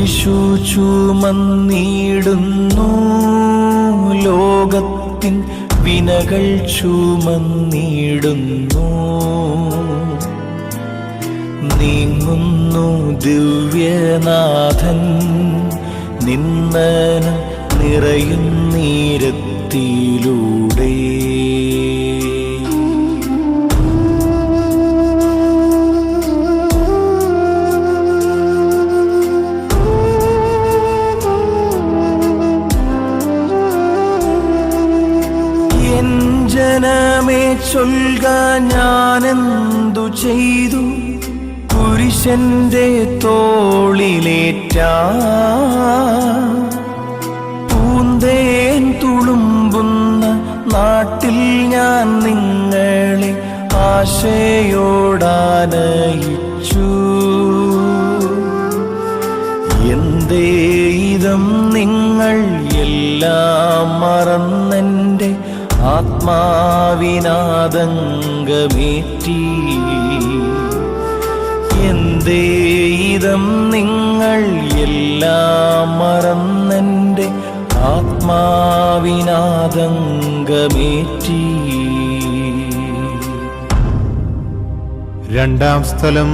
കുരിശു ചുമന്നിടുന്നു ലോകത്തിൻ വിനകൾ ചുമന്നിടുന്നു നീങ്ങുന്നു ദിവ്യനാഥൻ നിന്നന നിറയും നീരത്തിലൂടെ. എൻ ജനമേ ചൊൽക ഞാനെന്തു ചെയ്തു? പുരുഷന്റെ തോളിലേറ്റ പൂന്തേൻ തുളുമ്പുന്ന നാട്ടിൽ ഞാൻ നിങ്ങളെ ആശയോടാനയിച്ചു. എന്തേ ഇതം നിങ്ങൾ എല്ലാം മറന്നെന്റെ ആത്മാവിനാദംഗമേറ്റി. എന്തേ ഇതം നിങ്ങൾ എല്ലാം മറന്നെന്റെ ആത്മാവിനാദംഗമേറ്റി. രണ്ടാം സ്ഥലം